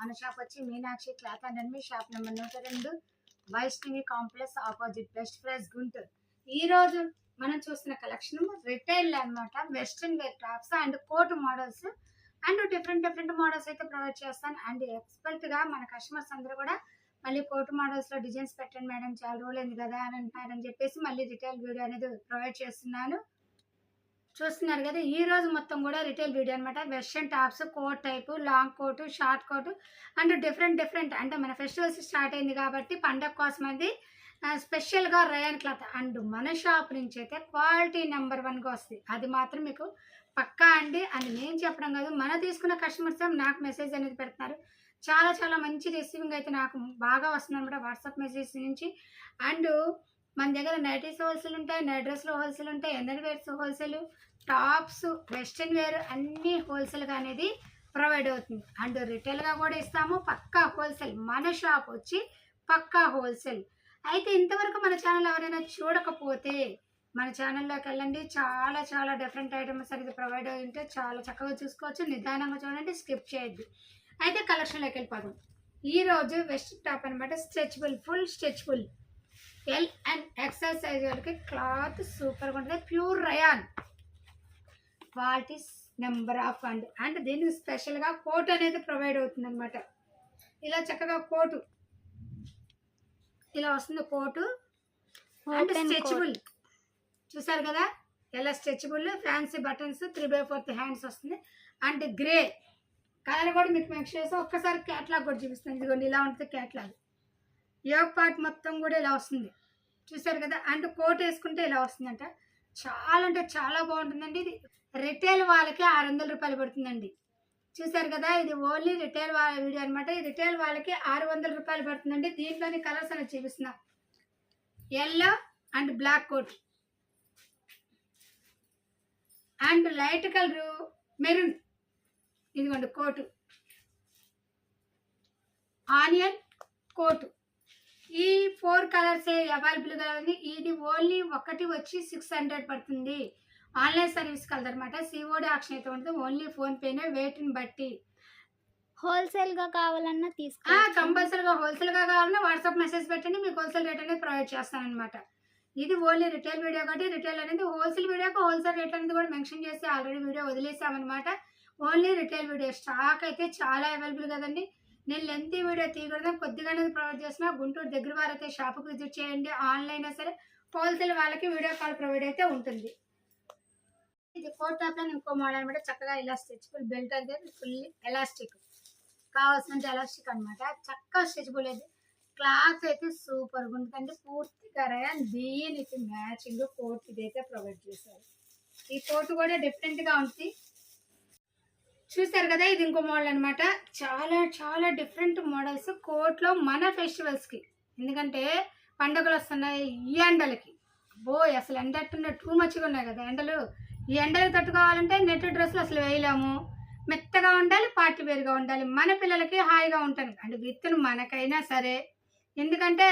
మన షాప్ వచ్చి Meenakshi cloth and మీ షాప్ నెంబర్ నూట రెండు Vaishnavi complex opposite best price Guntur. ఈరోజు మనం చూస్తున్న కలెక్షన్ రిటైల్ అన్నమాట. Western wear tops and coat models and different different models అయితే ప్రొవైడ్ చేస్తాను. అండ్ ఎక్స్పర్ట్గా మన కస్టమర్స్ అందరూ కూడా మళ్ళీ కోట్ మోడల్స్లో డిజైన్స్ పెట్టండి మేడం చాలా రోజులైంది కదా అని అంటున్నారని చెప్పేసి మళ్ళీ రిటైల్ వీడియో అనేది ప్రొవైడ్ చేస్తున్నాను. చూస్తున్నారు కదా ఈ రోజు మొత్తం కూడా రిటైల్ వీడియో అనమాట western tops coat type long coat short coat and different different అంటే మన ఫెస్టివల్స్ స్టార్ట్ అయింది కాబట్టి పండగ కోసం అది స్పెషల్గా రయాన్ క్లాత్ అండ్ మన షాప్ నుంచి అయితే క్వాలిటీ నెంబర్ వన్గా వస్తుంది. అది మాత్రం మీకు పక్కా అండి. అండ్ నేను చెప్పడం కాదు మన తీసుకున్న కస్టమర్స్ నాకు మెసేజ్ అనేది పెడుతున్నారు. చాలా చాలా మంచి రిసీవింగ్ అయితే నాకు బాగా వస్తుంది అనమాట వాట్సాప్ మెసేజ్ నుంచి. అండ్ మన దగ్గర నైటీస్ హోల్సేల్ ఉంటాయి నైట్ డ్రెస్లు హోల్సేల్ ఉంటాయి inner wears wholesale tops western wear అన్నీ హోల్సేల్గా అనేది ప్రొవైడ్ అవుతుంది. అండ్ రిటైల్గా కూడా ఇస్తాము పక్కా హోల్సేల్. మన షాప్ వచ్చి పక్కా హోల్సేల్. అయితే ఇంతవరకు మన ఛానల్ ఎవరైనా చూడకపోతే మన ఛానల్లోకి వెళ్ళండి. చాలా చాలా డిఫరెంట్ ఐటమ్స్ అనేది ప్రొవైడ్ అయి ఉంటే చాలా చక్కగా చూసుకోవచ్చు. నిదానంగా చూడండి స్కిప్ చేయొద్దు. అయితే కలెక్షన్లోకి వెళ్ళిపోదాం. ఈ రోజు వెస్ట్ టాప్ అనమాట stretchable full stretchable. L and XL size వాళ్ళకి క్లాత్ సూపర్గా ఉంటుంది. Pure rayon qualities number of and and దీనికి స్పెషల్గా కోట్ అనేది ప్రొవైడ్ అవుతుంది అనమాట ఇలా చక్కగా కోటు ఇలా వస్తుంది కోటు Open స్ట్రెచబుల్ చూసారు కదా? ఎలా stretchable fancy buttons three by fourth hands వస్తుంది. అండ్ గ్రే కలర్ కూడా మీకు మెన్షన్ చేసి ఒక్కసారి క్యాట్లాగ్ కూడా చూపిస్తుంది ఇదిగోండి ఇలా ఉంటుంది క్యాట్లాగ్ యోగ పార్ట్ మొత్తం కూడా ఇలా వస్తుంది. చూసారు కదా? అండ్ కోట్ వేసుకుంటే ఇలా వస్తుందంట. చాలా అంటే చాలా బాగుంటుందండి. ఇది రిటైల్ వాళ్ళకి ఆరు వందల రూపాయలు పడుతుందండి. చూసారు కదా? ఇది ఓన్లీ రిటైల్ వాళ్ళ వీడియో అనమాట ఈ రిటైల్ వాళ్ళకి ఆరు వందల రూపాయలు పడుతుందండి. దీంట్లోని కలర్స్ అనేది చూపిస్తున్నా. Yellow and black coat. And light colour maroon. ఇదిగోండి కోటు. Onion coat. ఈ ఫోర్ కలర్స్ అవైలబుల్గా ఉంది? ఇది ఓన్లీ ఒకటి వచ్చి సిక్స్ హండ్రెడ్ పడుతుంది. ఆన్లైన్ సర్వీస్ కలదనమాట సిఓడి ఆప్షన్ అయితే ఉంటుంది. ఓన్లీ ఫోన్పేనే వెయిట్ని బట్టి. హోల్సేల్గా కావాలన్నా తీసుకో కంపల్సరీగా హోల్సేల్గా కావాలన్నా వాట్సాప్ మెసేజ్ పెట్టండి. మీకు హోల్సేల్ రేట్ అనేది ప్రొవైడ్ చేస్తానన్నమాట. ఇది ఓన్లీ రిటైల్ వీడియో కాబట్టి రిటైల్ అనేది హోల్సేల్ వీడియోకి హోల్సేల్ రేట్ అనేది కూడా మెన్షన్ చేసి already video వదిలేసామన్నమాట. Only retail video. Stock అయితే చాలా అవైలబుల్ కదండి. నేను లెంత్ వీడియో తీయకూడదు కొద్దిగానే ప్రొవైడ్ చేస్తున్నా. గుంటూరు దగ్గర వారైతే షాప్కి విజిట్ చేయండి. ఆన్లైన్ సరే హోల్సేల్ వాళ్ళకి వీడియో కాల్ ప్రొవైడ్ అయితే ఉంటుంది. ఇది ఫోర్ టాప్ ఇంకో మోడల్ అనమాట చక్కగా ఇలా ఫుల్ బెల్ట్ అయితే ఫుల్ ఎలాస్టిక్ కావాల్సినంత ఎలాస్టిక్ అనమాట చక్కగా స్ట్రెచ్బుల్ అయితే క్లాత్ అయితే సూపర్గా ఉంటుంది. ఉంటుందండి పూర్తిగా రయాన్ దీనికి మ్యాచింగ్ కోట్ ఇదైతే ప్రొవైడ్ చేశారు. ఈ కోట్ కూడా డిఫరెంట్గా ఉంటుంది. చూసారు కదా ఇది ఇంకో మోడల్ అన్నమాట. చాలా చాలా డిఫరెంట్ మోడల్స్ కోట్లో మన ఫెస్టివల్స్కి ఎందుకంటే పండుగలు వస్తున్నాయి ఈ ఎండలకి. బో అసలు ఎండ ఎట్టున్న టూ మచ్గా ఉన్నాయి కదా ఎండలు. ఈ ఎండలు తట్టుకోవాలంటే నెట్ డ్రెస్సులు అసలు వేయలేము. మెత్తగా ఉండాలి పార్టీ వేరుగా ఉండాలి. మన పిల్లలకి హాయిగా ఉంటాను అంటే విత్తును మనకైనా సరే. ఎందుకంటే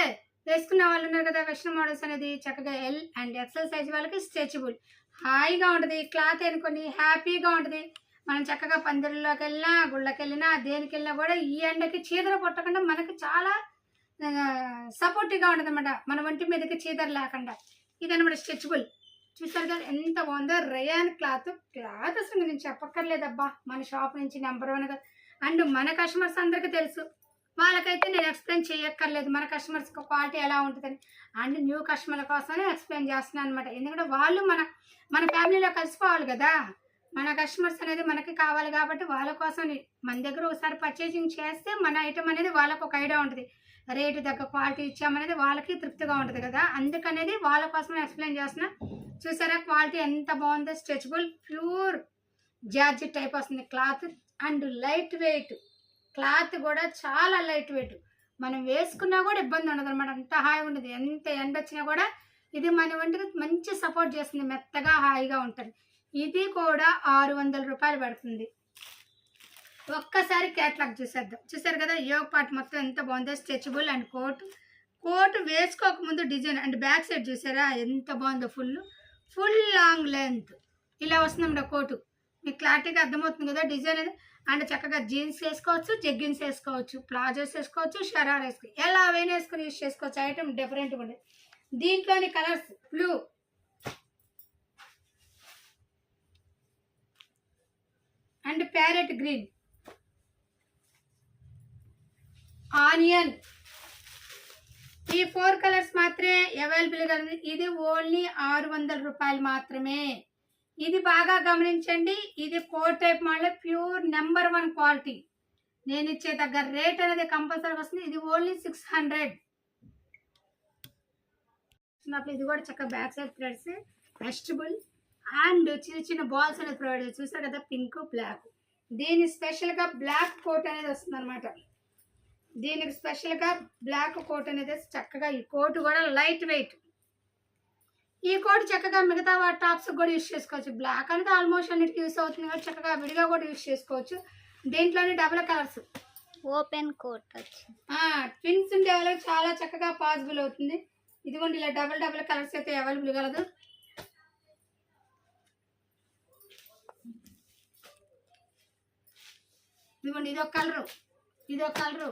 వేసుకున్న వాళ్ళు ఉన్నారు కదా వెస్ట్రన్ మోడల్స్ అనేది చక్కగా ఎల్ అండ్ ఎక్సల్ సైజ్ వాళ్ళకి స్ట్రెచబుల్ హాయిగా ఉంటుంది క్లాత్ ఎన్నుకొని హ్యాపీగా ఉంటుంది. మనం చక్కగా పందిరిలోకి వెళ్ళినా గుళ్ళకి వెళ్ళినా దేనికి వెళ్ళినా కూడా ఈ ఎండకి చీదర పుట్టకుండా మనకు చాలా సపోర్టివ్గా ఉంటుంది అనమాట మన ఒంటి మీదకి చీదర లేకుండా. ఇదనమాట స్ట్రెచ్బుల్ స్ట్రెచబుల్ చూసారు కదా ఎంత బాగుందో. Rayon cloth. క్లాత్ అసలు నేను చెప్పక్కర్లేదబ్బా. మన షాప్ నుంచి నెంబర్ వన్ అండ్ మన కస్టమర్స్ అందరికీ తెలుసు. వాళ్ళకైతే నేను ఎక్స్ప్లెయిన్ చేయక్కర్లేదు. మన కస్టమర్స్ క్వాలిటీ ఎలా ఉంటుందని. అండ్ న్యూ కస్టమర్ల కోసమే ఎక్స్ప్లెయిన్ చేస్తున్నాను అనమాట ఎందుకంటే వాళ్ళు మన మన ఫ్యామిలీలో కలిసిపోవాలి కదా. మన కస్టమర్స్ అనేది మనకి కావాలి కాబట్టి వాళ్ళ కోసం మన దగ్గర ఒకసారి పర్చేసింగ్ చేస్తే మన ఐటమ్ అనేది వాళ్ళకు ఒక ఐడియా ఉంటుంది. రేటు తగ్గ క్వాలిటీ ఇచ్చామనేది వాళ్ళకి తృప్తిగా ఉంటుంది కదా. అందుకనేది వాళ్ళ కోసం ఎక్స్ప్లెయిన్ చేస్తున్నా. చూసారా? క్వాలిటీ ఎంత బాగుందో. స్ట్రెచబుల్ ప్యూర్ జార్జెట్ టైప్ వస్తుంది. Cloth and light weight cloth కూడా చాలా లైట్ వెయిట్ మనం వేసుకున్నా కూడా ఇబ్బంది ఉండదు అనమాట అంత హాయిగా ఉండదు. ఎంత ఎండ వచ్చినా కూడా ఇది మన వంటికి మంచి సపోర్ట్ చేస్తుంది. మెత్తగా హాయిగా ఉంటుంది. ఇది కూడా ఆరు వందల రూపాయలు పడుతుంది. ఒక్కసారి క్యాట్లాగ్ చూసేద్దాం. చూసారు కదా యోగ పార్ట్ మొత్తం ఎంత బాగుందో స్ట్రెచబుల్ అండ్ కోట్ కోట్ వేసుకోకముందు డిజైన్ అండ్ బ్యాక్ సైడ్ చూసారా ఎంత బాగుందో ఫుల్ ఫుల్ లాంగ్ లెంత్ ఇలా వస్తుందన్నమాట కోటు మీకు క్లారిటీగా అర్థమవుతుంది కదా డిజైన్ అనేది. అండ్ చక్కగా జీన్స్ వేసుకోవచ్చు జగ్గిన్స్ వేసుకోవచ్చు ప్లాజోస్ వేసుకోవచ్చు షరార్ వేసుకోవచ్చు ఎలా అవైనా వేసుకొని యూస్ చేసుకోవచ్చు. ఐటమ్ డిఫరెంట్గా ఉండేది దీంట్లోని colours blue and parrot green onion. ఈ ఫోర్ కలర్స్ మాత్రమే అవైలబుల్గా ఉంది. ఇది ఓన్లీ ఆరు వందల రూపాయలు మాత్రమే. ఇది బాగా గమనించండి. ఇది coat type model pure number one quality. నేను ఇచ్చే దగ్గర రేట్ అనేది కంపల్సరీ వస్తుంది. ఇది ఓన్లీ సిక్స్ హండ్రెడ్. ఇది కూడా చక్కగా back side threads vegetable and చిన్న చిన్న బాల్స్ అనేది ప్రొవైడ్ చేసి చూసారు కదా పింక్ బ్లాక్. దీని స్పెషల్గా బ్లాక్ కోట్ అనేది వస్తుంది అనమాట దీనికి స్పెషల్గా బ్లాక్ కోట్ అనేది చక్కగా ఈ కోట్ కూడా లైట్ వెయిట్ ఈ కోట్ చక్కగా మిగతా వాటి టాప్స్ కూడా యూస్ చేసుకోవచ్చు. బ్లాక్ అనేది ఆల్మోస్ట్ అన్నిటికీ యూస్ అవుతుంది కాబట్టి చక్కగా విడిగా కూడా యూస్ చేసుకోవచ్చు. దీంట్లోని double colours open coat twins ఉండే వాళ్ళకి చాలా చక్కగా పాసిబుల్ అవుతుంది. ఇదిగోండి ఇలా డబుల్ డబుల్ కలర్స్ అయితే అవైలబుల్ కలదు ఇదిగోండి ఇదొక కలరు. ఇదొక కలరు.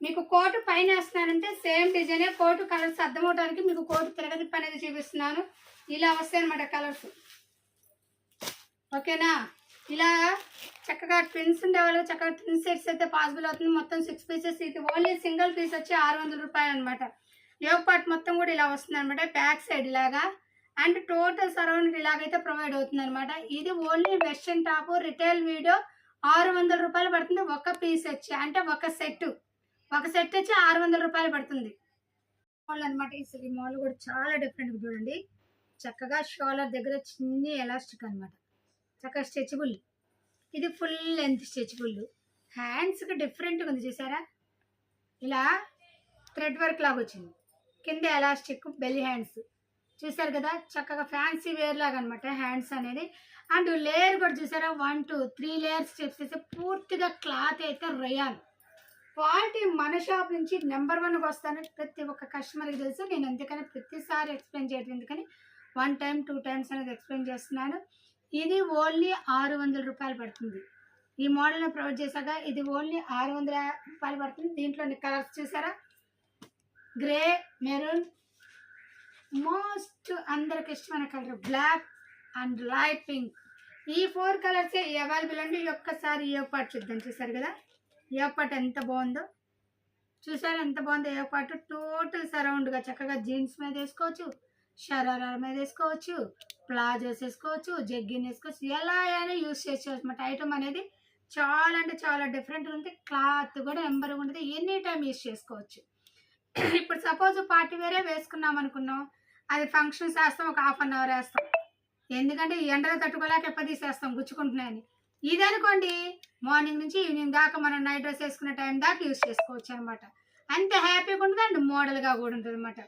మీకు కోటు పైన వేస్తున్నారంటే సేమ్ డిజైనే కోటు కలర్స్ అర్థం అవడానికి మీకు కోటు తిరగదిప్పు అనేది చూపిస్తున్నాను. ఇలా వస్తాయి అనమాట కలర్స్. ఓకేనా? ఇలా చక్కగా ట్విన్స్ ఉండే వాళ్ళకి చక్కగా ట్విన్ సెట్స్ అయితే పాసిబుల్ అవుతుంది. మొత్తం సిక్స్ పీసెస్ ఇది ఓన్లీ సింగిల్ పీస్ వచ్చి ఆరు వందల రూపాయలు అనమాట యోగ్ పార్ట్ మొత్తం కూడా ఇలా వస్తుంది అనమాట బ్యాక్ సైడ్ ఇలాగా అండ్ టోటల్ సరౌండింగ్ ఇలాగైతే ప్రొవైడ్ అవుతుంది అనమాట ఇది only western top retail video ఆరు వందల రూపాయలు పడుతుంది. ఒక పీస్ వచ్చి అంటే ఒక సెట్. ఒక సెట్ వచ్చి ఆరు వందల రూపాయలు పడుతుంది. మోడల్ అనమాట ఈ మోడల్ కూడా చాలా డిఫరెంట్ చూడండి. చక్కగా షోలర్ దగ్గర చిన్ని ఎలాస్టిక్ అనమాట చక్కగా స్ట్రెచబుల్. ఇది ఫుల్ లెంత్ స్ట్రెచబుల్. హ్యాండ్స్కి డిఫరెంట్గా ఉంది చూసారా? ఇలా థ్రెడ్ వర్క్ లాగా వచ్చింది. కింద ఎలాస్టిక్ బెల్లి హ్యాండ్స్. చూసారు కదా? చక్కగా ఫ్యాన్సీ వేర్ లాగా అనమాట హ్యాండ్స్ అనేది అండ్ లేయర్ కూడా చూసారా? One two three layers steps పూర్తిగా క్లాత్ అయితే రయాన్. క్వాలిటీ మన షాప్ నుంచి నెంబర్ వన్కి వస్తానని ప్రతి ఒక్క కస్టమర్కి తెలుసు. నేను ఎందుకని ప్రతిసారి ఎక్స్ప్లెయిన్ చేయడం ఎందుకని? వన్ టైం టూ టైమ్స్ అనేది ఎక్స్ప్లెయిన్ చేస్తున్నాను. ఇది ఓన్లీ ఆరు వందల రూపాయలు పడుతుంది. ఈ మోడల్ని ప్రొవైడ్ చేశాక ఇది ఓన్లీ ఆరు వందల రూపాయలు పడుతుంది. దీంట్లోని కలర్స్ చూసారా? గ్రే మెరూన్ మోస్ట్ అందరికి ఇష్టమైన colour black and light pink. ఈ ఫోర్ కలర్స్ అవైలబుల్ అండి? ఒక్కసారి ఏ పాటు చూద్దాం. చూసారు కదా? ఏ పాటు ఎంత బాగుందో? చూసారు? ఎంత బాగుందో ఏ పాటు టోటల్ సరౌండ్గా చక్కగా జీన్స్ మీద వేసుకోవచ్చు షరారా మీద వేసుకోవచ్చు ప్లాజోస్ వేసుకోవచ్చు జగ్గిన్ వేసుకోవచ్చు. ఎలా అయినా యూస్ చేసుకోవచ్చు. అనమాట ఐటమ్ అనేది చాలా అంటే చాలా డిఫరెంట్ ఉంది. క్లాత్ కూడా నెంబర్ ఉంటుంది ఎనీ టైం యూస్ చేసుకోవచ్చు. ఇప్పుడు సపోజ్ పార్టీ వేరే వేసుకున్నాం అనుకున్నాం. అది ఫంక్షన్స్ వేస్తాం ఒక హాఫ్ అన్ అవర్ వేస్తాం. ఎందుకంటే ఈ ఎండలో తట్టుకోలేక ఎప్పదీసేస్తాం గుచ్చుకుంటున్నాయని. ఇది అనుకోండి మార్నింగ్ నుంచి ఈవినింగ్ దాకా మనం నైట్ డ్రెస్ వేసుకునే టైం దాకా యూస్ చేసుకోవచ్చు అనమాట అంత హ్యాపీగా ఉంటుంది అండ్ మోడల్గా కూడా ఉంటుంది అనమాట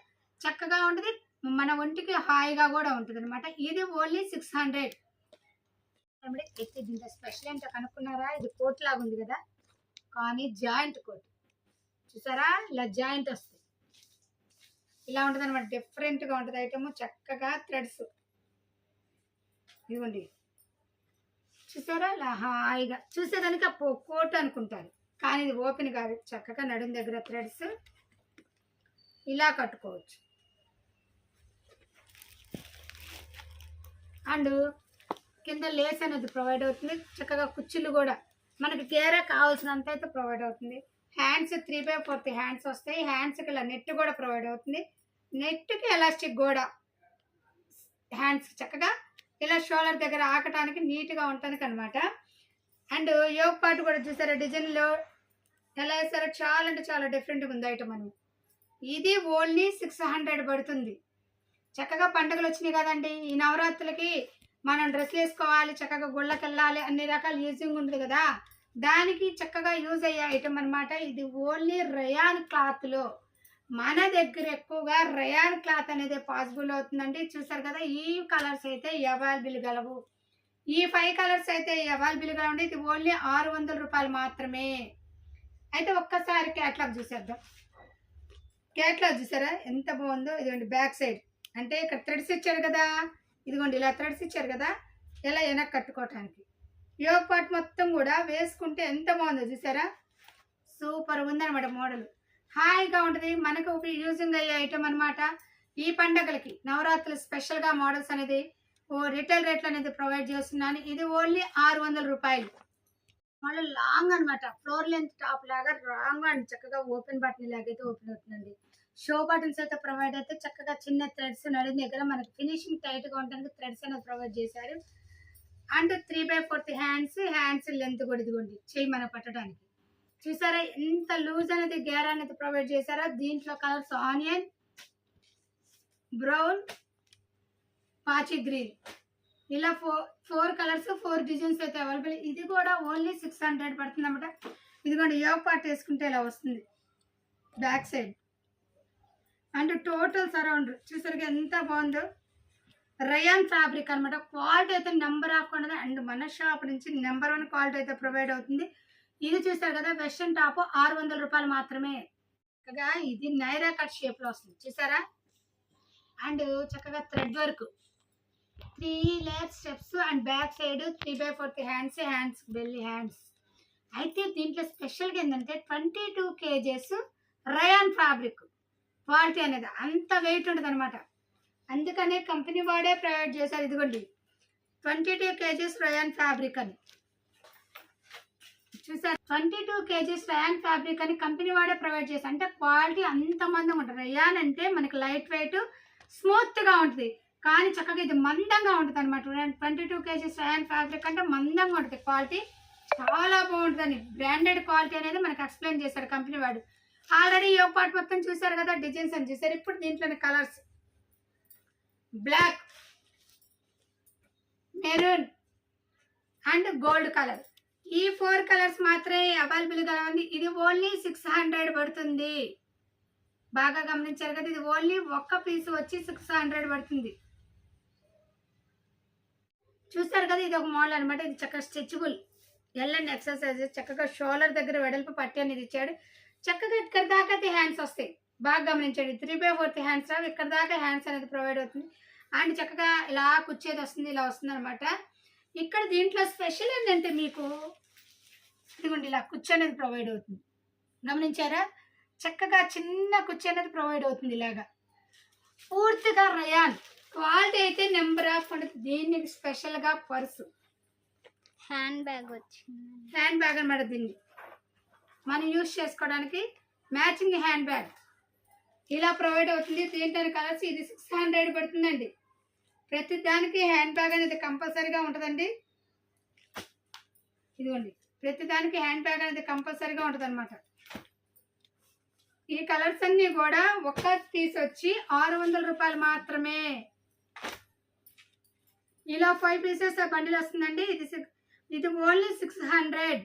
చక్కగా ఉంటుంది మన ఒంటికి హాయిగా కూడా ఉంటుంది అనమాట ఇది ఓన్లీ సిక్స్ హండ్రెడ్. అయితే దీంట్లో స్పెషల్ ఏంటో కనుక్కున్నారా? ఇది కోట్ లాగా ఉంది కదా కానీ జాయింట్ కోట్. చూసారా? ఇలా జాయింట్ వస్తుంది ఇలా ఉంటుంది అనమాట డిఫరెంట్గా ఉంటుంది ఐటమ్ చక్కగా థ్రెడ్స్. ఇదిగోండి చూసారా? ఇలా హాయిగా. చూసేదానికి ఆ కోట్ అనుకుంటారు. కానీ ఇది ఓపెన్ కాదు. చక్కగా నడుం దగ్గర థ్రెడ్స్ ఇలా కట్టుకోవచ్చు. అండ్ కింద లేస్ అనేది ప్రొవైడ్ అవుతుంది. చక్కగా కుచ్చులు కూడా. మనకి గేరా కావాల్సినంత అయితే ప్రొవైడ్ అవుతుంది. Hands three by fourth hands వస్తాయి. హ్యాండ్స్కి ఇలా నెట్ కూడా ప్రొవైడ్ అవుతుంది. నెట్కి ఎలాస్టిక్ కూడా హ్యాండ్స్ చక్కగా ఇలా షోల్డర్ దగ్గర ఆకటానికి నీట్గా ఉంటుంది అనమాట అండ్ యోగ్ పాటు కూడా చూసారా? డిజైన్లో ఎలా వేస్తారో చాలా అంటే చాలా డిఫరెంట్గా ఉంది ఐటమ్ అని. ఇది ఓన్లీ సిక్స్ హండ్రెడ్ పడుతుంది. చక్కగా పండుగలు వచ్చినాయి కదండి. ఈ నవరాత్రులకి మనం డ్రెస్లు వేసుకోవాలి చక్కగా గుళ్ళకి వెళ్ళాలి అన్ని రకాల యూజింగ్ ఉంది కదా. దానికి చక్కగా యూజ్ అయ్యే ఐటమ్ అనమాట ఇది ఓన్లీ రయాన్ క్లాత్లో. మన దగ్గర ఎక్కువగా రయాన్ క్లాత్ అనేది పాసిబుల్ అవుతుందండి. చూసారు కదా ఈ కలర్స్ అయితే అవైలబుల్ గలవు ఈ ఫైవ్ కలర్స్ అయితే అవైలబుల్గా ఉండే ఇది ఓన్లీ ఆరు వందల రూపాయలు మాత్రమే. అయితే ఒక్కసారి క్యాట్లాగ్ చూసేద్దాం. క్యాట్లాగ్ చూసారా? ఎంత బాగుందో. ఇదిగోండి బ్యాక్ సైడ్. అంటే ఇక్కడ థ్రెడ్స్ ఇచ్చారు కదా. ఇదిగోండి ఇలా థ్రెడ్స్ ఇచ్చారు కదా. ఇలా వెనక్కి కట్టుకోవటానికి. యోగ పాట్ మొత్తం కూడా వేసుకుంటే ఎంత బాగుందో చూసారా? సూపర్ ఉందన్నమాట మోడల్. హాయిగా ఉంటుంది. మనకు యూజింగ్ అయ్యే ఐటమ్ అనమాట ఈ పండగలకి నవరాత్రులు స్పెషల్గా మోడల్స్ అనేది ఓ రిటైల్ రేట్లు అనేది ప్రొవైడ్ చేస్తున్నాను. ఇది ఓన్లీ ఆరు వందల రూపాయలు. మళ్ళీ లాంగ్ అన్నమాట. ఫ్లోర్ లెంత్ టాప్ లాగా రాంగ్ అండ్ చక్కగా ఓపెన్ బటన్ లాగైతే ఓపెన్ అవుతుందండి. షో బటన్స్ అయితే ప్రొవైడ్ అయితే చక్కగా చిన్న థ్రెడ్స్ నడిన దగ్గర మనకి ఫినిషింగ్ టైట్గా ఉండడానికి థ్రెడ్స్ అనేది ప్రొవైడ్ చేశారు. And three by fourth hands hands length కూడా ఇదిగోండి. చేయి మనం పట్టడానికి. చూసారా? ఎంత లూజ్ అనేది గేర్ అనేది ప్రొవైడ్ చేశారా? దీంట్లో కలర్స్ ఆనియన్ బ్రౌన్ పాచి గ్రీన్. ఇలా four four colours four designs అయితే అవైలబుల్. ఇది కూడా ఓన్లీ సిక్స్ హండ్రెడ్ పడుతుంది అనమాట ఇదిగోండి యోగ పార్ట్ వేసుకుంటే ఇలా వస్తుంది. Back side. And total surround చూసరికి ఎంత బాగుందో. రయాన్ ఫ్యాబ్రిక్ అన్నమాట. క్వాలిటీ అయితే నెంబర్ ఆఫ్ ఉన్నది అండ్ మన షాప్ నుంచి నెంబర్ వన్ క్వాలిటీ అయితే ప్రొవైడ్ అవుతుంది. ఇది చూసారు కదా వెస్ట్రన్ టాప్ ఆరు వందల రూపాయలు మాత్రమే. చక్కగా ఇది నైరా కట్ షేప్లో వస్తుంది. చూసారా? అండ్ చక్కగా thread work three layer steps and back side three by fourth hands hands belly hands అయితే దీంట్లో స్పెషల్గా ఏంటంటే twenty two kgs rayon fabric quality అనేది అంత వెయిట్ ఉండదు అనమాట అందుకనే కంపెనీ వాడే ప్రొవైడ్ చేశారు. ఇదిగోండి. Twenty two kgs rayon fabric అని. చూసారు twenty two kgs rayon fabric అని కంపెనీ వాడే ప్రొవైడ్ చేశారు. అంటే క్వాలిటీ అంత మందంగా ఉంటుంది. రయాన్ అంటే మనకి లైట్ వెయిట్ స్మూత్గా ఉంటుంది. కానీ చక్కగా ఇది మందంగా ఉంటుంది అనమాట twenty two kgs rayon fabric అంటే మందంగా ఉంటుంది క్వాలిటీ. చాలా బాగుంటుందని బ్రాండెడ్ క్వాలిటీ అనేది మనకు ఎక్స్ప్లెయిన్ చేశారు కంపెనీ వాడు. ఆల్రెడీ ఈ పార్ట్ మొత్తం చూసారు కదా డిజైన్స్ అని చూసారు ఇప్పుడు దీంట్లోని colours. Black maroon and gold colour. ఈ ఫోర్ కలర్స్ మాత్రమే అవైలబుల్గా ఉంది. ఇది ఓన్లీ సిక్స్ హండ్రెడ్ పడుతుంది. బాగా గమనించారు కదా ఇది ఓన్లీ ఒక్క పీస్ వచ్చి సిక్స్ హండ్రెడ్ పడుతుంది. చూస్తారు కదా ఇది ఒక మోడల్ అనమాట ఇది చక్కగా stretchable L and XL size చక్కగా షోల్డర్ దగ్గర వెడల్పు పట్టి అనేది ఇచ్చాడు. చక్కగా ఇక్కడ దాకా అయితే హ్యాండ్స్ వస్తాయి. బాగా గమనించండి. త్రీ బై ఫోర్త్ హ్యాండ్స్ రావు. ఇక్కడ దాకా హ్యాండ్స్ అనేది ప్రొవైడ్ అవుతుంది. అండ్ చక్కగా ఇలా కుచ్చేది వస్తుంది ఇలా వస్తుంది అనమాట ఇక్కడ దీంట్లో స్పెషల్ ఏంటంటే మీకు ఇదిగోండి ఇలా కుర్చీ అనేది ప్రొవైడ్ అవుతుంది. గమనించారా? చక్కగా చిన్న కుర్చీ అనేది ప్రొవైడ్ అవుతుంది ఇలాగా. పూర్తిగా రయాన్ క్వాలిటీ అయితే నెంబర్ ఆఫ్ ఉంటుంది దీనికి స్పెషల్గా పర్సు హ్యాండ్ బ్యాగ్ వచ్చింది. హ్యాండ్ బ్యాగ్ అనమాట దీన్ని. మనం యూస్ చేసుకోవడానికి మ్యాచింగ్ హ్యాండ్ బ్యాగ్ ఇలా ప్రొవైడ్ అవుతుంది. దీంట్లో కలర్స్ ఇది సిక్స్ హండ్రెడ్ పడుతుందండి. ప్రతి దానికి హ్యాండ్ బ్యాగ్ అనేది కంపల్సరీగా ఉంటుందండి. ఇదిగోండి. ప్రతిదానికి హ్యాండ్ బ్యాగ్ అనేది కంపల్సరీగా ఉంటుంది అనమాట ఈ కలర్స్ అన్నీ కూడా ఒక్క పీస్ వచ్చి ఆరు వందల రూపాయలు మాత్రమే. ఇలా ఫైవ్ పీసెస్ బండిల్ వస్తుందండి. ఇది సిక్స్ ఇది ఓన్లీ సిక్స్ హండ్రెడ్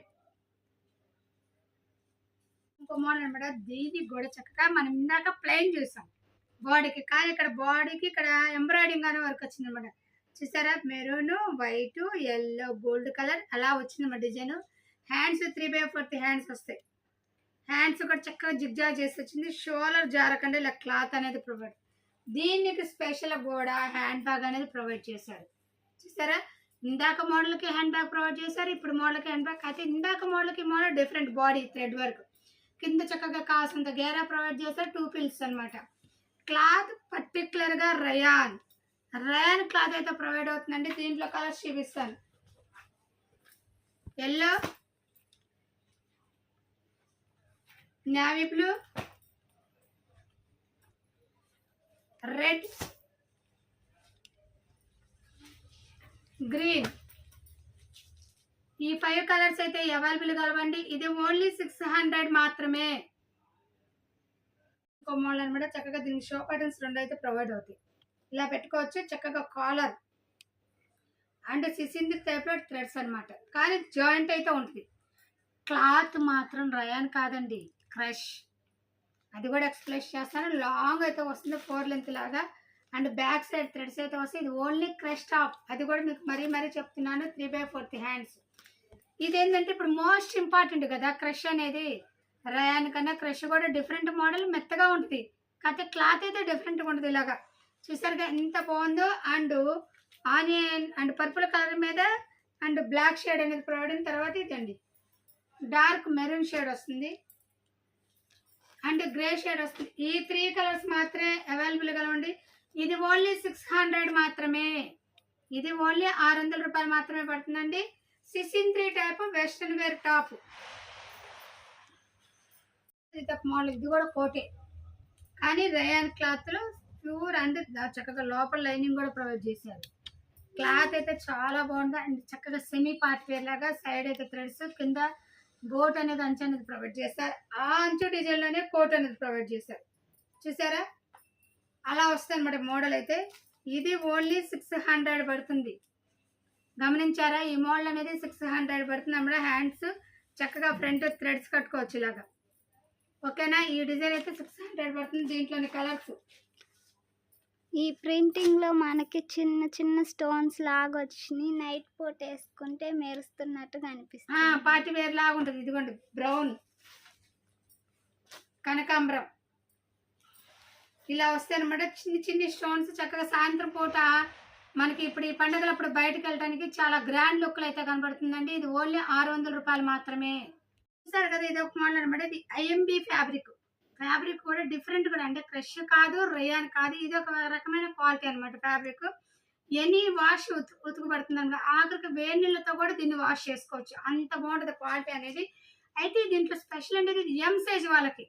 ఇంకో మోడల్ అనమాట దీది కూడా చక్కగా మనం ఇందాక ప్లెయిన్ చూసాం. బాడీకి కానీ ఇక్కడ బాడీకి ఇక్కడ ఎంబ్రాయిడింగ్ అనే వర్క్ వచ్చిందనమాట చూసారా? Maroon white yellow gold colour అలా వచ్చిందన్నమాట design hands three by fourth hands వస్తాయి. హ్యాండ్స్ కూడా చక్కగా జిగ్జాగ్ చేసి వచ్చింది. షోలర్ జారకుండా ఇలా క్లాత్ అనేది ప్రొవైడ్ దీనికి స్పెషల్ కూడా హ్యాండ్ బ్యాగ్ అనేది ప్రొవైడ్ చేశారు. చూసారా? ఇందాక మోడల్కి హ్యాండ్ బ్యాగ్ ప్రొవైడ్ చేశారు ఇప్పుడు మోడల్కి హ్యాండ్ బ్యాగ్. అయితే ఇందాక మోడల్కి model different body thread work కింద చక్కగా కాసంత గేరా ప్రొవైడ్ చేశారు టూ పిల్స్ అనమాట క్లాత్ పర్టికులర్గా రయాన్ రయాన్ క్లాత్ అయితే ప్రొవైడ్ అవుతుందండి. దీంట్లో కలర్స్ చూపిస్తాను. Yellow navy blue red green ఈ ఫైవ్ కలర్స్ అయితే అవైలబుల్ కలవండి ఇది ఓన్లీ సిక్స్ హండ్రెడ్ మాత్రమే. ఇంకో అనమాట చక్కగా దీనికి షో బటన్స్ రెండు అయితే ప్రొవైడ్ అవుతాయి. ఇలా పెట్టుకోవచ్చు. చక్కగా కాలర్ అండ్ సిసింది టైప్లో థ్రెడ్స్ అనమాట కానీ జాయింట్ అయితే ఉంటుంది. క్లాత్ మాత్రం రయాన్ కాదండి. క్రష్. అది కూడా ఎక్స్ప్లెయిన్ చేస్తాను. లాంగ్ అయితే వస్తుంది ఫోర్ లెంత్ లాగా. అండ్ బ్యాక్ సైడ్ థ్రెడ్స్ అయితే వస్తాయి. ఇది ఓన్లీ క్రష్ టాప్. అది కూడా మీకు మరీ మరీ చెప్తున్నాను. Three by fourth hands. ఇదేంటంటే ఇప్పుడు మోస్ట్ ఇంపార్టెంట్ కదా క్రష్ అనేది. రయాన్ కన్నా క్రష్ కూడా డిఫరెంట్ మోడల్ మెత్తగా ఉంటుంది. కాకపోతే క్లాత్ అయితే డిఫరెంట్గా ఉంటుంది ఇలాగా. చూసారుగా ఎంత బాగుందో. And onion and purple colour మీద అండ్ బ్లాక్ షేడ్ అనేది ప్రొవైడ్ అయిన తర్వాత ఇదండి. డార్క్ మెరూన్ షేడ్ వస్తుంది. అండ్ గ్రే షేడ్ వస్తుంది. ఈ త్రీ కలర్స్ మాత్రమే అవైలబుల్గా ఉంది ఇది ఓన్లీ సిక్స్ హండ్రెడ్ మాత్రమే. ఇది ఓన్లీ ఆరు వందల రూపాయలు మాత్రమే పడుతుందండి. సిసిన్ three type western wear top ఇది ఒక మోడల్ ఇది కూడా కోటే. కానీ రయాన్ క్లాత్లో ప్యూర్ అండ్ చక్కగా లోపల లైనింగ్ కూడా ప్రొవైడ్ చేశారు. క్లాత్ అయితే చాలా బాగుంది. అండ్ చక్కగా సెమీ పార్ట్ వేర్ లాగా సైడ్ అయితే థ్రెడ్స్ కింద బోట్ అనేది అంచు అనేది ప్రొవైడ్ చేస్తారు. ఆ అంచు డిజైన్లోనే కోట్ అనేది ప్రొవైడ్ చేస్తారు చూసారా? అలా వస్తుంది అనమాట మోడల్ అయితే. ఇది ఓన్లీ సిక్స్ హండ్రెడ్ పడుతుంది. గమనించారా? ఈ మోడల్ అనేది సిక్స్ హండ్రెడ్ పడుతుంది. అన్నమాట హ్యాండ్స్ చక్కగా ఫ్రంట్ థ్రెడ్స్ కట్టుకోవచ్చు ఇలాగా. ఓకేనా? ఈ డిజైన్ అయితే సిక్స్ హండ్రెడ్ పడుతుంది దీంట్లోని కలర్స్. ఈ ప్రింటింగ్లో మనకి చిన్న చిన్న స్టోన్స్ లాగా వచ్చినాయి నైట్ పోట్ వేసుకుంటే మెరుస్తున్నట్టుగా అనిపిస్తుంది పార్టీ వేర్ లాగా ఉంటుంది ఇదిగోండి బ్రౌన్ కనకాంబరం. ఇలా వస్తాయి అనమాట చిన్ని చిన్ని స్టోన్స్ చక్కగా సాయంత్రం పూట మనకి ఇప్పుడు ఈ పండుగలప్పుడు బయటకు వెళ్ళడానికి చాలా గ్రాండ్ లుక్లు అయితే కనబడుతుందండి. ఇది ఓన్లీ ఆరు వందల రూపాయలు మాత్రమే. చూసారు కదా ఇది ఒక మోడల్ అనమాట ఇది ఐఎంబి ఫ్యాబ్రిక్. ఫ్యాబ్రిక్ కూడా డిఫరెంట్ కూడా. అంటే క్రష్ కాదు రేయాన్ కాదు. ఇది ఒక రకమైన క్వాలిటీ అనమాట ఫ్యాబ్రిక్. ఎనీ వాష్ ఉతు ఉతుకుపడుతుంది అనమాట ఆఖరికి వేడి నీళ్ళతో కూడా దీన్ని వాష్ చేసుకోవచ్చు. అంత బాగుంటుంది క్వాలిటీ అనేది. అయితే దీంట్లో స్పెషల్ అనేది ఎం సైజ్ వాళ్ళకి.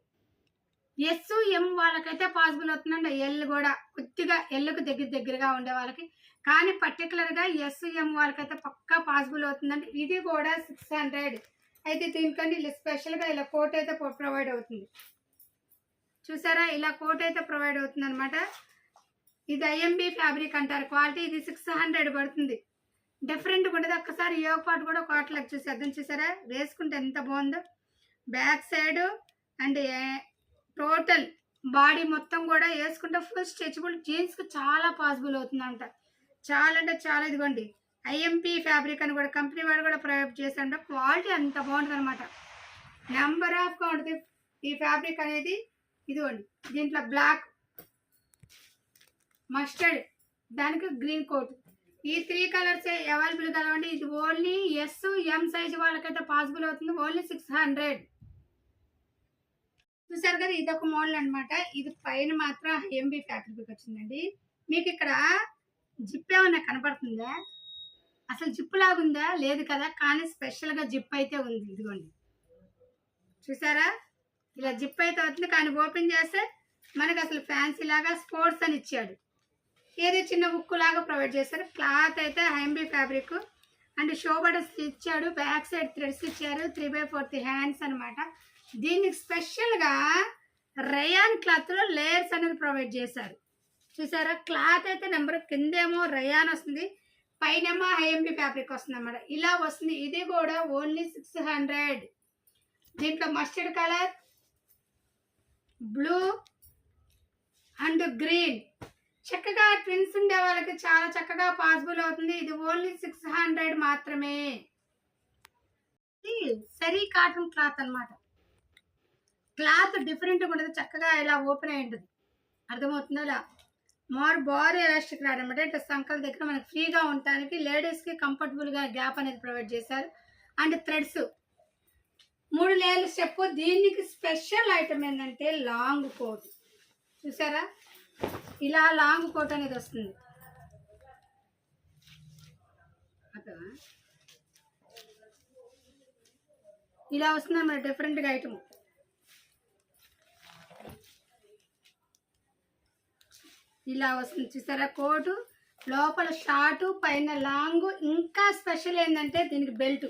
ఎస్ ఎం వాళ్ళకైతే పాసిబుల్ అవుతుందండి. ఎల్ కూడా కొద్దిగా ఎల్లుకు దగ్గర దగ్గరగా ఉండే వాళ్ళకి. కానీ పర్టికులర్గా ఎస్ ఎం వాళ్ళకైతే పక్కా పాసిబుల్ అవుతుందండి. ఇది కూడా సిక్స్ హండ్రెడ్ అయితే దీనికంటే ఇలా స్పెషల్గా ఇలా కోట్ అయితే ప్రొవైడ్ అవుతుంది. చూసారా? ఇలా కోట్ అయితే ప్రొవైడ్ అవుతుంది అనమాట ఇది ఐఎంబి ఫ్యాబ్రిక్ అంటారు. క్వాలిటీ ఇది సిక్స్ హండ్రెడ్ పడుతుంది. డిఫరెంట్గా ఉండదు. ఒక్కసారి ఏ పాటు కూడా చూసి చూసేద్దాం. చూసారా? వేసుకుంటే ఎంత బాగుందో. Back side and total body మొత్తం కూడా వేసుకుంటే ఫుల్ స్ట్రెచబుల్. జీన్స్కి చాలా పాసిబుల్ అవుతుందంట. చాలా అంటే చాలా ఇదిగోండి. ఐఎంపి ఫ్యాబ్రిక్ అని కూడా కంపెనీ వాడు కూడా ప్రొవైడ్ చేశాడు క్వాలిటీ అంత బాగుంటుంది అనమాట నెంబర్ ఆఫ్గా ఉంటుంది ఈ ఫ్యాబ్రిక్ అనేది ఇదిగోండి దీంట్లో బ్లాక్ మస్టర్డ్ దానికి గ్రీన్ కోట్. ఈ త్రీ కలర్స్ అవైలబుల్ కలవండి. ఇది ఓన్లీ ఎస్ ఎం సైజ్ వాళ్ళకైతే పాసిబుల్ అవుతుంది. ఓన్లీ సిక్స్ హండ్రెడ్ చూసారు కదా ఇది ఒక మోడల్ అన్నమాట. ఇది పైన మాత్రం ఎంబీ ఫ్యాక్టరీకి వచ్చిందండి. మీకు ఇక్కడ జిప్ ఏమన్నా కనపడుతుందా? అసలు జిప్ లాగుందా? లేదు కదా కానీ స్పెషల్గా జిప్ అయితే ఉంది. ఇదిగోండి. చూసారా? ఇలా జిప్ అయితే అవుతుంది కానీ ఓపెన్ చేస్తే మనకి అసలు ఫ్యాన్సీ లాగా స్పోర్ట్స్ అని ఇచ్చాడు. ఏదో చిన్న ఉక్కు లాగా ప్రొవైడ్ చేశారు. క్లాత్ అయితే హైంబీ ఫ్యాబ్రిక్ అండ్ షో బటన్స్ ఇచ్చాడు బ్యాక్ సైడ్ థ్రెడ్స్ ఇచ్చారు త్రీ బై ఫోర్త్ హ్యాండ్స్ అనమాట దీనికి స్పెషల్గా రయాన్ క్లాత్లో లేయర్స్ అనేది ప్రొవైడ్ చేశారు. చూసారా? క్లాత్ అయితే నెంబర్ కిందేమో రయాన్ వస్తుంది పైనేమో హైఎంబీ ఫ్యాబ్రిక్ వస్తుంది అన్నమాట ఇలా వస్తుంది. ఇది కూడా ఓన్లీ సిక్స్ హండ్రెడ్ దీంట్లో mustard colour blue and green. చక్కగా ట్విన్స్ ఉండే వాళ్ళకి చాలా చక్కగా పాసిబుల్ అవుతుంది. ఇది ఓన్లీ సిక్స్ హండ్రెడ్ మాత్రమే. సరీ కాటన్ క్లాత్ అన్నమాట. క్లాత్ డిఫరెంట్గా ఉండదు. చక్కగా ఇలా ఓపెన్ అయి ఉంటుంది. అర్థమవుతుందా ఇలా? మోర్ బార్ ఎలాస్టిక్ రాడ్ అనమాట ఇట్లా సంకల దగ్గర మనకి ఫ్రీగా ఉండటానికి లేడీస్కి కంఫర్టబుల్గా గ్యాప్ అనేది ప్రొవైడ్ చేశారు. And threads. మూడు లేయర్ల స్టెప్. దీనికి స్పెషల్ ఐటమ్ ఏంటంటే లాంగ్ కోట్. చూసారా? ఇలా లాంగ్ కోట్ అనేది వస్తుంది. ఇలా వస్తుంది అన్నమాట డిఫరెంట్గా ఐటమ్. ఇలా వస్తుంది. చూసారా? కోటు లోపల షార్టు పైన లాంగ్. ఇంకా స్పెషల్ ఏంటంటే దీనికి బెల్ట్.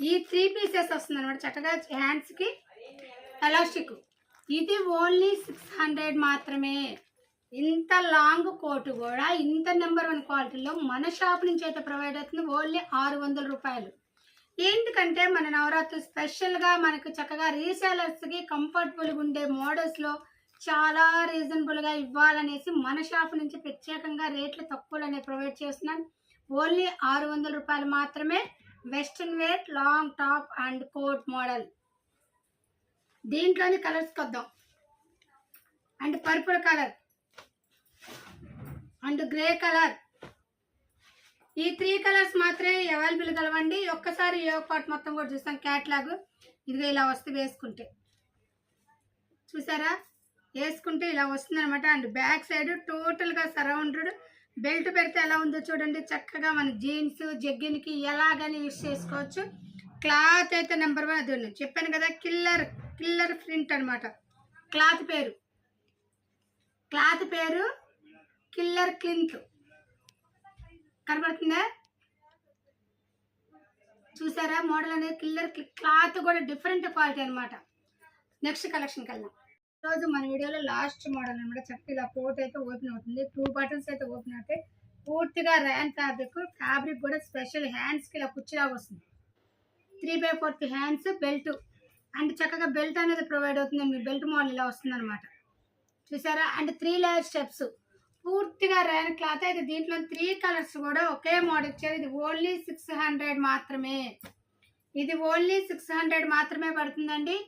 ఈ త్రీ పీసెస్ వస్తుంది అనమాట చక్కగా హ్యాండ్స్కి ఎలాస్టిక్ ఇది ఓన్లీ సిక్స్ హండ్రెడ్ మాత్రమే. ఇంత లాంగ్ కోటు కూడా ఇంత నెంబర్ వన్ క్వాలిటీలో మన షాప్ నుంచి అయితే ప్రొవైడ్ అవుతుంది. ఓన్లీ ఆరు వందల రూపాయలు. ఎందుకంటే మన నవరాత్రి స్పెషల్గా మనకు చక్కగా రీసేలర్స్కి కంఫర్టబుల్గా ఉండే మోడల్స్లో చాలా రీజనబుల్గా ఇవ్వాలనేసి మన షాప్ నుంచి ప్రత్యేకంగా రేట్లు తక్కువలోనే ప్రొవైడ్ చేస్తున్నాను. ఓన్లీ ఆరు వందల రూపాయలు మాత్రమే. Western wear long top and coat model. దీంట్లోని colours కొద్దాం. And purple colour. And grey colour. ఈ త్రీ కలర్స్ మాత్రమే అవైలబుల్ కలవండి. ఒక్కసారి యోగ పాట్ మొత్తం కూడా చూస్తాం. క్యాట్లాగ్. ఇదిగో ఇలా వస్తే వేసుకుంటే. చూసారా? వేసుకుంటే ఇలా వస్తుంది అనమాట అండ్ బ్యాక్ సైడ్ టోటల్గా సరౌండెడ్ బెల్ట్ పెడితే ఎలా ఉందో చూడండి. చక్కగా మన జీన్స్ జగ్గిన్కి ఎలాగని యూస్ చేసుకోవచ్చు. క్లాత్ అయితే నెంబర్ వన్ అది ఉన్నాయి చెప్పాను కదా కిల్లర్ కిల్లర్ ప్రింట్ అనమాట క్లాత్ పేరు. క్లాత్ పేరు కిల్లర్ క్లింత్ కనబడుతుందా చూసారా? మోడల్ అనేది కిల్లర్ క్లాత్ కూడా డిఫరెంట్ క్వాలిటీ అనమాట నెక్స్ట్ కలెక్షన్కి వెళ్దాం. రోజు మన వీడియోలో లాస్ట్ మోడల్ అనమాట చక్కగా ఇలా కోట్ అయితే ఓపెన్ అవుతుంది. టూ బటన్స్ అయితే ఓపెన్ అవుతాయి పూర్తిగా ర్యాన్ ఫ్యాబ్రిక్ ఫ్యాబ్రిక్ కూడా స్పెషల్ హ్యాండ్స్కి ఇలా కుర్చీలాగా వస్తుంది. Three by fourth hands belt. And చక్కగా బెల్ట్ అనేది ప్రొవైడ్ అవుతుంది. మీ బెల్ట్ మోడల్ ఇలా వస్తుంది అనమాట చూసారా? And three layer steps. పూర్తిగా ర్యాన్ క్లాత్. అయితే దీంట్లో త్రీ కలర్స్ కూడా ఒకే మోడల్ ఇచ్చారు. ఇది ఓన్లీ సిక్స్ హండ్రెడ్ మాత్రమే. ఇది ఓన్లీ సిక్స్ హండ్రెడ్ మాత్రమే పడుతుందండి.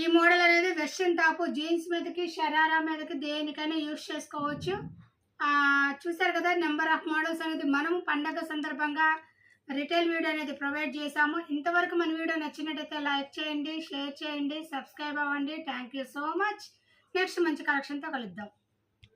ఈ మోడల్ అనేది వెస్ట్రన్ టాప్ జీన్స్ మీదకి షరారా మీదకి దేనికైనా యూజ్ చేసుకోవచ్చు. చూసారు కదా నెంబర్ ఆఫ్ మోడల్స్ అనేది మనం పండగ సందర్భంగా రిటైల్ వీడియో అనేది ప్రొవైడ్ చేశాము. ఇంతవరకు మన వీడియో నచ్చినట్టయితే లైక్ చేయండి షేర్ చేయండి సబ్స్క్రైబ్ అవ్వండి. Thank you so much. Next మంచి కలెక్షన్తో కలుద్దాం.